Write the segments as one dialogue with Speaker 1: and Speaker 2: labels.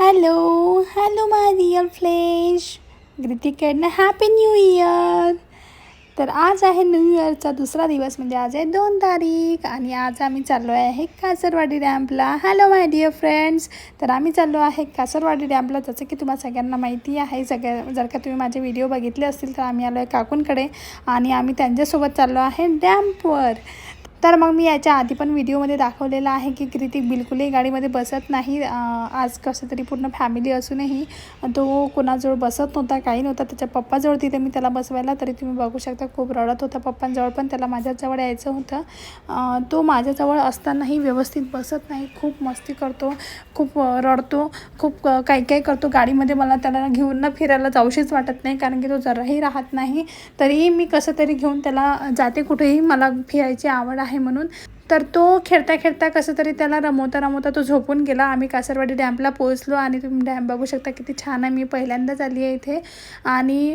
Speaker 1: Hello hello my real फ्लेश ग्रितिकडनं happy new year तर आज आहे न्यू इयरचा दुसरा दिवस म्हणजे आज आहे दोन तारीख. आणि आज आम्ही चाललो आहे कासरवाडी डॅम्पला हॅलो माय डिअर फ्रेंड्स तर आम्ही चाललो आहे कासरवाडी डॅम्पला जसं की तुम्हाला सगळ्यांना माहिती आहे सगळ्या जर का तुम्ही माझे व्हिडिओ बघितले असतील तर आम्ही आलो आहे काकूंकडे. आणि आम्ही त्यांच्यासोबत चाललो आहे डॅम्पवर तर मग मी याच्या आधी पण व्हिडिओमध्ये दाखवलेलं आहे की क्रितिक बिलकुलही गाडीमध्ये बसत नाही. आज कसं तरी पूर्ण फॅमिली असूनही तो कोणाजवळ बसत नव्हता काही नव्हता. त्याच्या पप्पाजवळ तिथे मी त्याला बसवायला तरी तुम्ही बघू शकता खूप रडत होता. पप्पांजवळ पण त्याला माझ्याजवळ यायचं होतं. तो माझ्याजवळ असतानाही व्यवस्थित बसत नाही. खूप मस्ती करतो खूप रडतो खूप काही काही करतो. गाडीमध्ये मला त्याला घेऊन न फिरायला जाऊशीच वाटत नाही कारण की तो जराही राहत नाही. तरीही मी कसं तरी घेऊन त्याला जाते. कुठेही मला फिरायची आवड आहे. आहे म्हणून. तर तो खेळता खेळता कसं तरी त्याला रमवता रमवता तो झोपून गेला. आम्ही कासरवाडी डॅमला पोहोचलो आणि तुम्ही डॅम बघू शकता किती छान आहे मी पहिल्यांदाच आली आहे इथे. आणि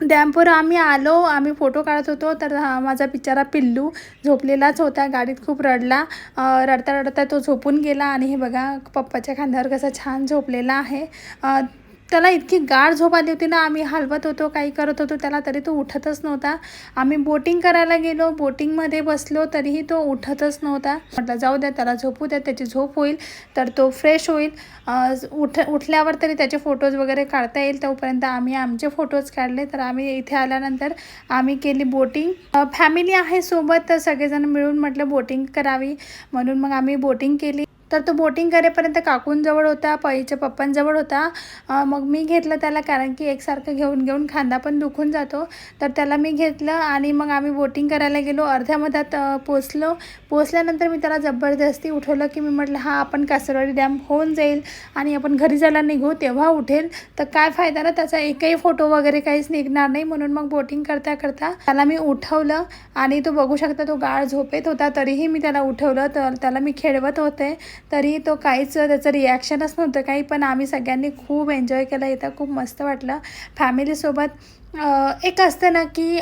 Speaker 1: डॅमवर आम्ही आलो आम्ही फोटो काढत होतो. तर हा माझा बिचारा पिल्लू झोपलेलाच होता. गाडीत खूप रडला. रडता रडता तो झोपून गेला आणि हे बघा पप्पाच्या खांद्यावर कसा छान झोपलेला आहे. त्याला इतकी गाढ झोप आली होती ना आम्ही हलवत होतो काही करत होतो त्याला तरी तो उठतच नव्हता. आम्ही बोटिंग करायला गेलो बोटिंगमध्ये बसलो तरीही तो उठतच नव्हता. म्हटलं जाऊ द्या त्याला झोपू द्या त्याची झोप होईल तर तो फ्रेश होईल. उठ उठल्यावर तरी त्याचे फोटोज वगैरे काढता येईल तोपर्यंत आम्ही आमचे फोटोज काढले. तर आम्ही इथे आल्यानंतर आम्ही केली बोटिंग फॅमिली आहे सोबत तर सगळेजण मिळून म्हटलं बोटिंग करावी. म्हणून मग आम्ही बोटिंग केली. तर तो बोटिंग करेपर्यंत काकूंजवळ होता पईच्या पप्पांजवळ होता. मग मी घेतलं त्याला कारण की एकसारखं घेऊन घेऊन खांदा पण दुखून जातो. तर त्याला मी घेतलं आणि मग आम्ही बोटिंग करायला गेलो. अर्ध्या मधात पोचलो. पोचल्यानंतर मी त्याला जबरदस्ती उठवलं की मी म्हटलं हा आपण कासरवाडी डॅम होऊन जाईल आणि आपण घरी जायला निघू तेव्हा उठेल. तर काय फायदा ना त्याचा एकही फोटो वगैरे काहीच निघणार नाही. म्हणून मग बोटिंग करता करता त्याला मी उठवलं आणि तो बघू शकता तो गाळ झोपेत होता तरीही मी त्याला उठवलं. तर त्याला मी खेळवत होते. तरी तो काहीच त्याचं रिॲक्शनच नव्हतं. काही पण आम्ही सगळ्यांनी खूप एन्जॉय केलं. इथं खूप मस्त वाटलं. फॅमिलीसोबत एक असतं ना की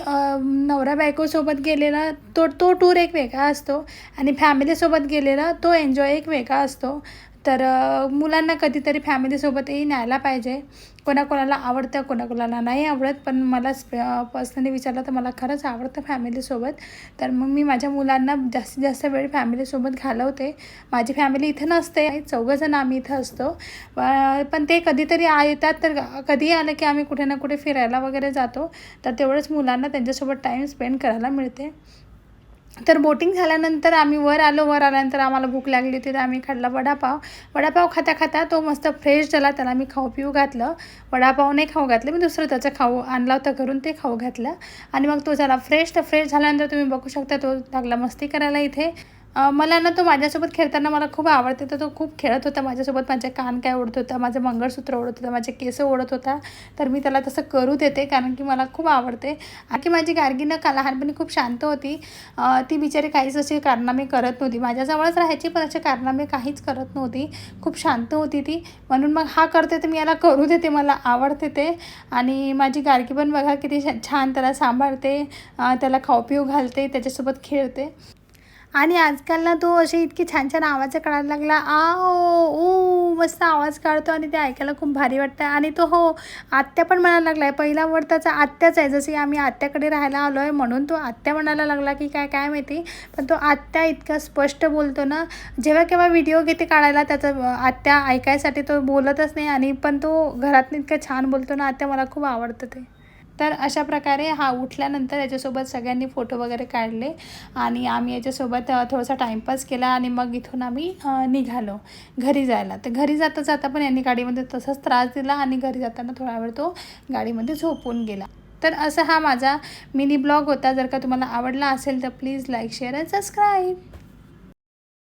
Speaker 1: नवरा बायकोसोबत गेलेला तो तो टूर एक वेगळा असतो. आणि फॅमिलीसोबत गेलेला तो एन्जॉय एक वेगळा असतो. तर मुलांना कधीतरी फॅमिलीसोबतही न्यायला पाहिजे. कोणाकोणाला आवडतं कोणाकोणाला नाही आवडत. पण मला पर्सनली विचारलं तर मला खरंच आवडतं फॅमिलीसोबत तर मग मी माझ्या मुलांना जास्तीत जास्त वेळ फॅमिलीसोबत घालवते. माझी फॅमिली इथं नसते. चौघंजण आम्ही इथं असतो. पण ते कधीतरी आ येतात. तर कधीही आलं की आम्ही कुठे ना कुठे फिरायला वगैरे जातो. तर तेवढंच मुलांना त्यांच्यासोबत टाईम स्पेंड करायला मिळते. तर बोटिंग झाल्यानंतर आम्ही वर आलो वर आल्यानंतर आम्हाला भूक लागली होती तर आम्ही खाल्ला वडापाव. वडापाव खाता खाता तो मस्त फ्रेश झाला त्याला मी खाऊ पिऊ घातलं. वडापाव नाही खाऊ घातलं मी दुसरं त्याचं खाऊ आणला होता घरून ते खाऊ घातलं. आणि मग तो झाला फ्रेश तर फ्रेश झाल्यानंतर तुम्ही बघू शकता तो लागला मस्ती करायला इथे. मला ना तो माझ्यासोबत खेळताना मला खूप आवडते. तर तो खूप खेळत होता माझ्यासोबत. माझे कान काय ओढत होता माझं मंगळसूत्र ओढत होतं माझे केस ओढत होता. तर मी त्याला तसं करू देते कारण की मला खूप आवडते. आणखी माझी गार्गीनं का लहानपणी खूप शांत होती. ती बिचारी काहीच अशी कारनामे करत नव्हती. माझ्याजवळच राहायची पण असे कारनामे काहीच करत नव्हती. खूप शांत होती ती. म्हणून मग हा करते तर मी याला करू देते. मला आवडते ते. आणि माझी गार्गी पण बघा किती छान त्याला सांभाळते. त्याला खाऊ पिऊ घालते. त्याच्यासोबत खेळते. आणि आजकाल ना तो असे इतकी छान छान आवाज काढायला लागला आ ओ मस्त आवाज काढतो. आणि ते ऐकायला खूप भारी वाटतं. आणि तो हो आत्या पण म्हणायला लागला आहे पहिला वर्ड त्याचा आत्याच आहे जसे आम्ही आत्याकडे राहायला आलो आहे म्हणून तो आत्या म्हणायला लागला की काय काय माहिती? पण तो आत्या इतका स्पष्ट बोलतो ना जेव्हा केव्हा व्हिडिओ घेते काढायला त्याचा आत्या ऐकायसाठी तो बोलतच नाही आणि पण तो घरातून इतकं छान बोलतो ना आत्या मला खूप आवडतं ते. तर अशा प्रकारे हा उठल्यानंतर याच्यासोबत सगळ्यांनी फोटो वगैरे काढले आणि आम्ही याच्यासोबत थोडासा टाईमपास केला आणि मग इथून आम्ही निघालो घरी जायला. तर घरी जाता जाता पण यांनी गाडीमध्ये तसाच त्रास दिला आणि घरी जाताना थोडा वेळ तो गाडीमध्ये झोपून गेला. तर असा हा माझा मिनी ब्लॉग होता. जर का तुम्हाला आवडला असेल तर please like share and subscribe.